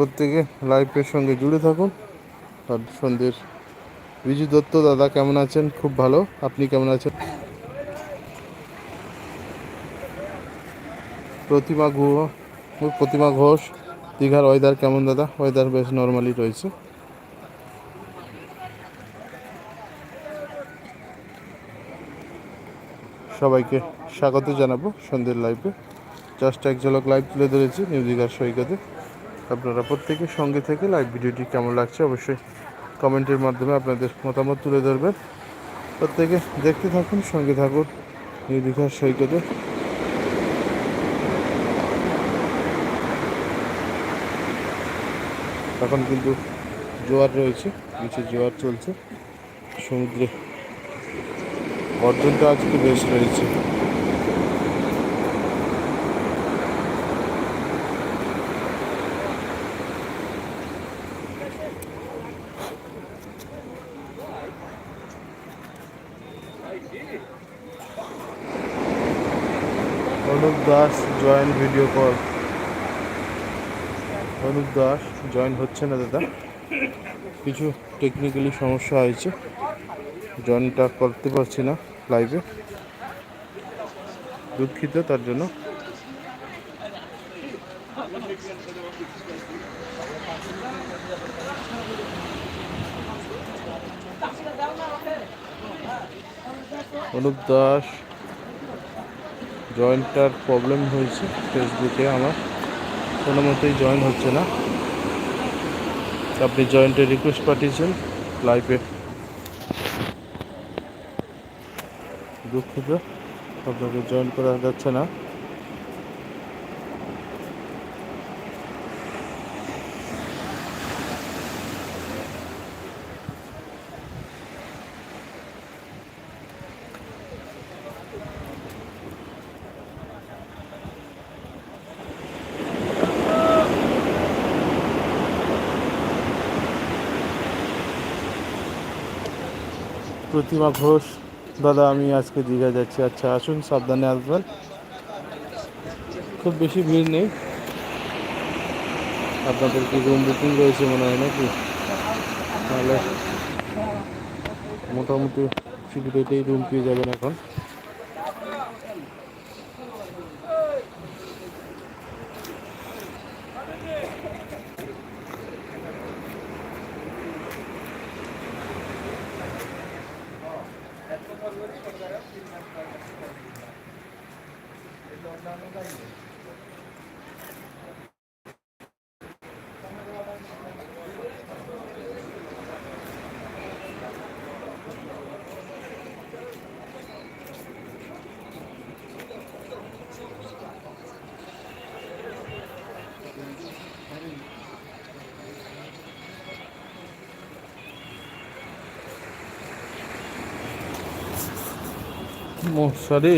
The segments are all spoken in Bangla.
প্রত্যেকে লাইভের সঙ্গে জুড়ে থাকুন। আর সন্ধ্যের বিজু দত্ত দাদা কেমন আছেন? খুব ভালো। আপনি কেমন আছেন? প্রতিমা গুহ, প্রতিমা ঘোষ, দীঘার ওয়েদার কেমন দাদা? ওয়েদার বেশ নর্মালি রয়েছে। সবাইকে স্বাগত জানাব সন্ধ্যের লাইভে জাস্ট এক ঝলক লাইভ তুলে ধরেছি নিউ দীঘার সৈকতে। আপনারা প্রত্যেকের সঙ্গে থেকে লাইভ ভিডিওটি কেমন লাগছে অবশ্যই কমেন্টের মাধ্যমে আপনাদের মতামত তুলে ধরবেন। প্রত্যেকে দেখতে থাকুন, সঙ্গে থাকুন। নিউ দীঘার সৈকতে। এখন কিন্তু জোয়ার রয়েছে, নিচে জোয়ার চলছে। সমুদ্রে গর্জনটা আজকে বেশ রয়েছে Anup Das join video call. Anup Das, join হচ্ছে না দাদা। কিছু টেকনিক্যালি সমস্যা হয়েছে। জয়েনটা করতে পারছি না লাইভে দুঃখিত, তার জন্য। অনুপ দাস জয়েন্টটার প্রবলেম হয়েছে ফেসবুকে আমার। কোনো মতেই জয়েন হচ্ছে না। আপনি জয়েন্টে রিকোয়েস্ট পাঠিয়েছেন লাইভে। দুঃখিত, আপনাকে জয়েন করা যাচ্ছে না। প্রতিমা ঘোষ। দাদা, আমি আজকে দীঘা যাচ্ছি। আচ্ছা আসুন, সাবধানে আসবেন। খুব বেশি ভিড় নেই। আপনাদের কি রুম বুকিং রয়েছে মনে হয় নাকি? তাহলে মোটামুটি সিকিউরিটিতেই রুম পেয়ে যাবেন এখন। মশারি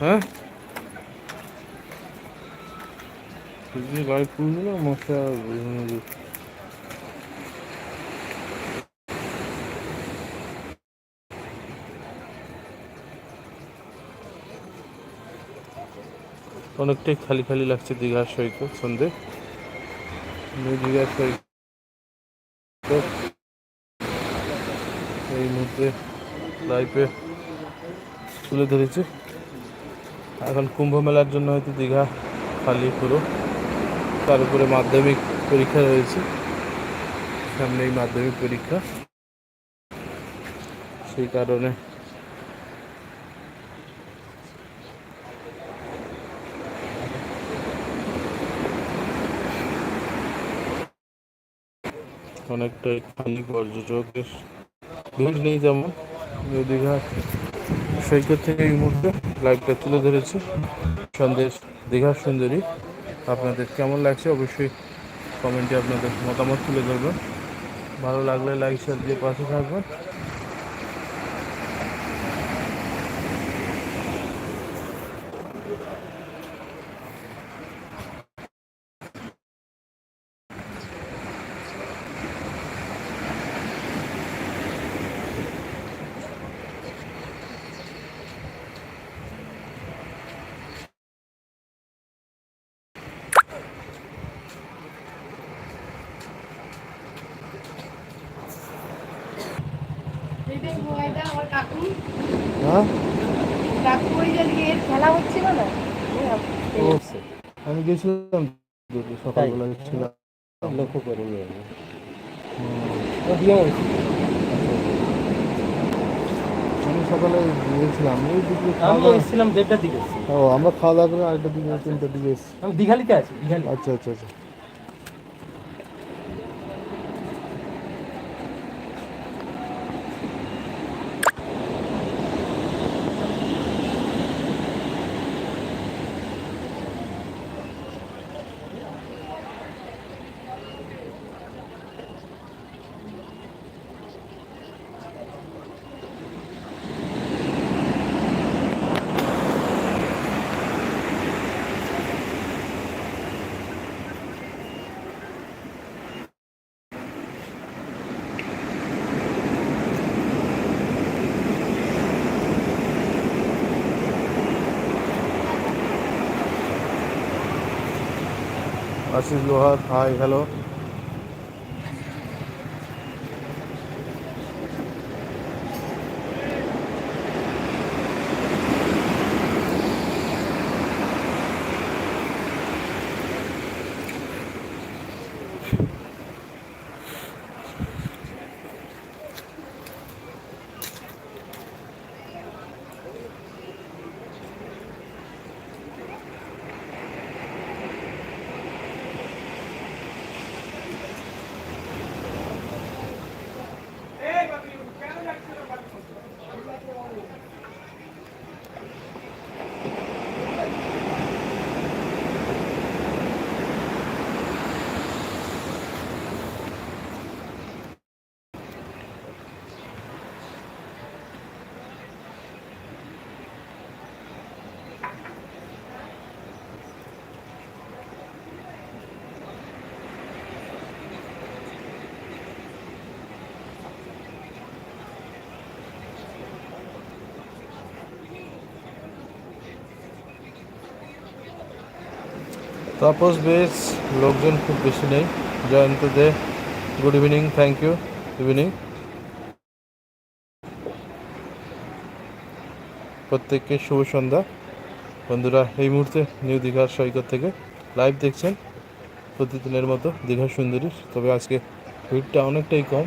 হ্যাঁ তুমি গাড়ি খুলবে না মশা অনেকটাই খালি খালি লাগছে দীঘার সৈকত, সন্ধে। দীঘার সৈকত। এই মুহূর্তে লাইফে তুলে ধরেছে। এখন কুম্ভ মেলার জন্য হয়তো দীঘা খালি পুরো। তার উপরে মাধ্যমিক পরীক্ষা রয়েছে। সামনেই মাধ্যমিক পরীক্ষা। সেই কারণে অনেকটাই খালি পর্যটকের ভিড় নেই যেমন দীঘা সৈকত থেকে এই মুহূর্তে লাইভটা তুলে ধরেছি। সন্দেশ, দীঘার সুন্দরী। আপনাদের কেমন লাগছে অবশ্যই কমেন্টে আপনাদের মতামত তুলে ধরবেন। ভালো লাগলে লাইক শেয়ার দিয়ে পাশে থাকবেন। আমি গেছিলাম সকালবেলা ছিলাম লক্ষ্য করিনি আমি। সকালে গিয়েছিলাম। এই দিকে খাওয়া দাওয়া- এসেছিলাম দেড়টার দিকে। ও আমরা খাওয়া দাওয়া করে আরেকটা দিকে তিনটার দিকে এসেছি। আমি দীঘালিতে আছি দীঘালি। আচ্ছা আচ্ছা আচ্ছা। আশিস লোহার হাই হ্যালো তাপস বেশ, লোকজন খুব বেশি নেই। Jayanta De good evening thank you evening প্রত্যেককে শুভ সন্ধ্যা। বন্ধুরা, এই মুহূর্তে নিউ দীঘার সৈকত থেকে লাইভ দেখছেন। প্রতিদিনের মতো দীঘা সুন্দরী। তবে আজকে ভিড়টা অনেকটাই কম।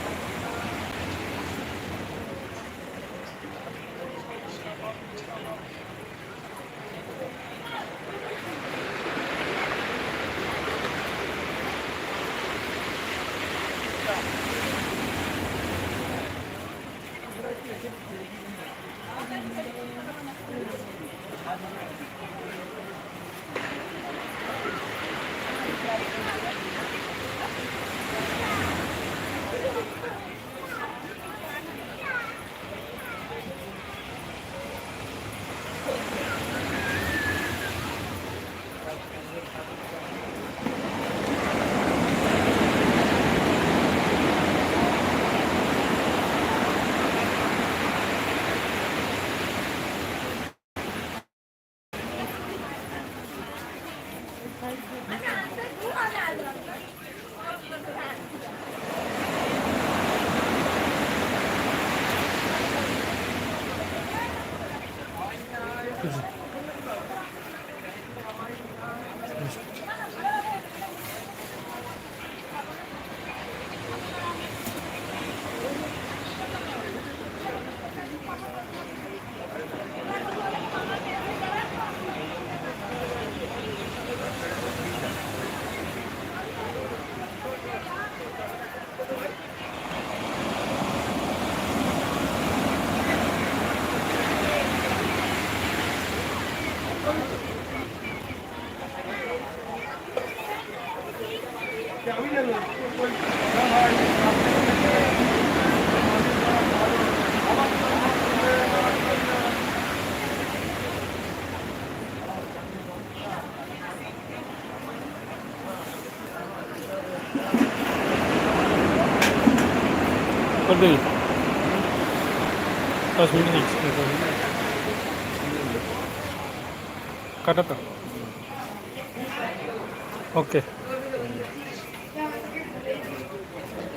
Thank you. 아 니, 빨리 다 종류가 있으니까 কাটা তো? ওকে